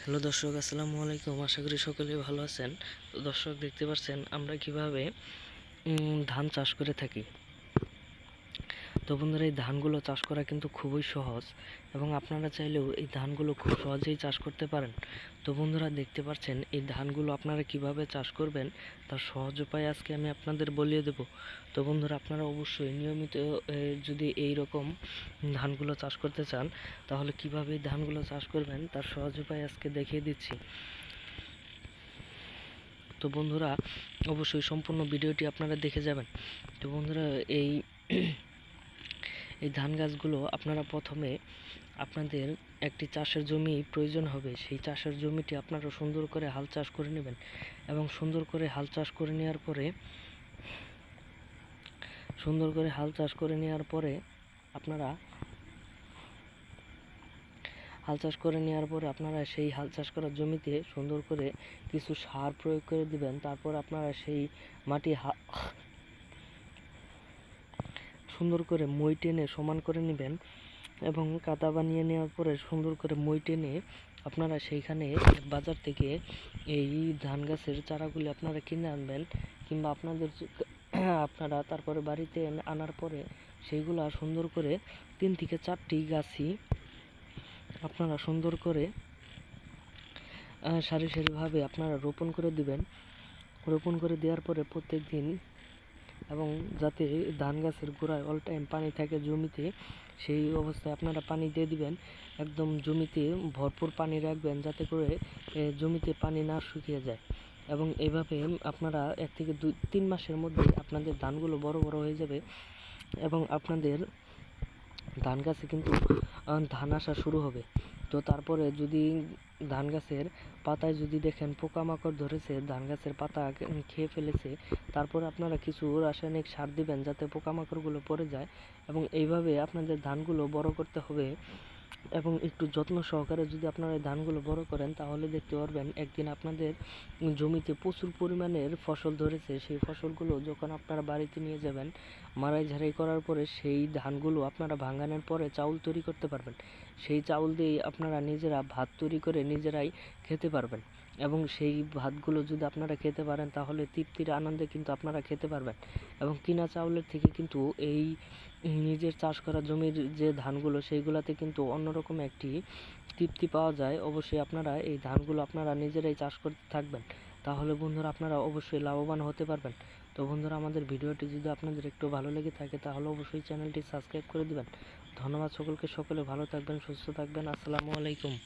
Hello দর্শক, আসসালামু আলাইকুম। আশা করি সকলে ভালো আছেন। তো দর্শক, দেখতে পাচ্ছেন আমরা কীভাবে ধান চাষ করে থাকি। তো বন্ধুরা, এই ধানগুলো চাষ করা কিন্তু খুবই সহজ এবং আপনারা চাইলেও এই ধানগুলো খুব সহজেই চাষ করতে পারেন। তো বন্ধুরা, দেখতে পাচ্ছেন এই ধানগুলো আপনারা কীভাবে চাষ করবেন, তার সহজ উপায় আজকে আমি আপনাদের বলিয়ে দেব। তো বন্ধুরা, আপনারা অবশ্যই নিয়মিত যদি এই রকম ধানগুলো চাষ করতে চান, তাহলে কীভাবে এই ধানগুলো চাষ করবেন, তার সহজ উপায় আজকে দেখিয়ে দিচ্ছি। তো বন্ধুরা, অবশ্যই সম্পূর্ণ ভিডিওটি আপনারা দেখে যাবেন। তো বন্ধুরা, এই এই ধান গাছগুলো আপনারা প্রথমে আপনাদের একটি চাষের জমি প্রয়োজন হবে। সেই চাষের জমিটি আপনারা সুন্দর করে হাল চাষ করে নেবেন এবং সুন্দর করে হাল চাষ করে নেওয়ার পরে, সুন্দর করে হাল চাষ করে নেওয়ার পরে আপনারা, হাল চাষ করে নেওয়ার পরে আপনারা সেই হাল চাষ করা জমিতে সুন্দর করে কিছু সার প্রয়োগ করে দিবেন। তারপর আপনারা সেই মাটি সুন্দর করে মই টেনে সমান করে নেবেন এবং কাদা বানিয়ে নেওয়ার পরে সুন্দর করে মই টেনে আপনারা সেইখানে বাজার থেকে এই ধান গাছের চারাগুলি আপনারা কিনে আনবেন কিংবা আপনাদের আপনারা তারপরে বাড়িতে আনার পরে সেইগুলা সুন্দর করে তিন থেকে চারটি গাছই আপনারা সুন্দর করে সারি সারিভাবে আপনারা রোপণ করে দিবেন। রোপণ করে দেওয়ার পরে প্রত্যেক দিন এবং যাতে ধান গাছের গোড়ায় অল টাইম পানি থাকে জমিতে, সেই অবস্থায় আপনারা পানি দিয়ে দিবেন। একদম জমিতে ভরপুর পানি রাখবেন যাতে করে জমিতে পানি না শুকিয়ে যায়। এবং এভাবে আপনারা এক থেকে দুই, তিন মাসের মধ্যে আপনাদের ধানগুলো বড় বড় হয়ে যাবে এবং আপনাদের ধান গাছে কিন্তু ধান আসা শুরু হবে। তো তারপরে যদি ধান গাছের পাতায় যদি দেখেন পোকামাকড় ধরেছে ধান গাছের পাতা খেয়ে ফেলেছে, তারপর আপনারা কিছু রাসায়নিক সার দিবেন যাতে পোকামাকড়গুলো পড়ে যায় এবং এইভাবে আপনাদের ধানগুলো বড় করতে হবে। এবং একটু যত্ন সহকারে যদি আপনারা ধানগুলো বড় করেন, তাহলে দেখতে পারবেন একদিন আপনাদের জমিতে প্রচুর পরিমাণের ফসল ধরেছে। সেই ফসলগুলো যখন আপনারা বাড়িতে নিয়ে যাবেন, মারাই ঝাড়াই করার পরে সেই ধানগুলো আপনারা ভাঙানোর পরে চাউল তৈরি করতে পারবেন। সেই চাউল দিয়ে আপনারা নিজেরা ভাত তৈরি করে নিজেরাই খেতে পারবেন। এবং সেই ভাতগুলো যদি আপনারা খেতে পারেন, তাহলে তৃপ্তির আনন্দে কিন্তু আপনারা খেতে পারবেন। এবং কিনা চাউলের থেকে কিন্তু এই নিজের চাষ করা জমির যে ধানগুলো, সেইগুলাতে কিন্তু অন্যরকম একটি তৃপ্তি পাওয়া যায়। অবশ্যই আপনারা এই ধানগুলো আপনারা নিজেরাই চাষ করতে থাকবেন। তাহলে বন্ধুরা, আপনারা অবশ্যই লাভবান হতে পারবেন। তো বন্ধুরা, আমাদের ভিডিওটি যদি আপনাদের একটু ভালো লেগে থাকে, তাহলে অবশ্যই চ্যানেলটি সাবস্ক্রাইব করে দিবেন। ধন্যবাদ সকলকে, সকলে ভালো থাকবেন, সুস্থ থাকবেন। আসসালামু আলাইকুম।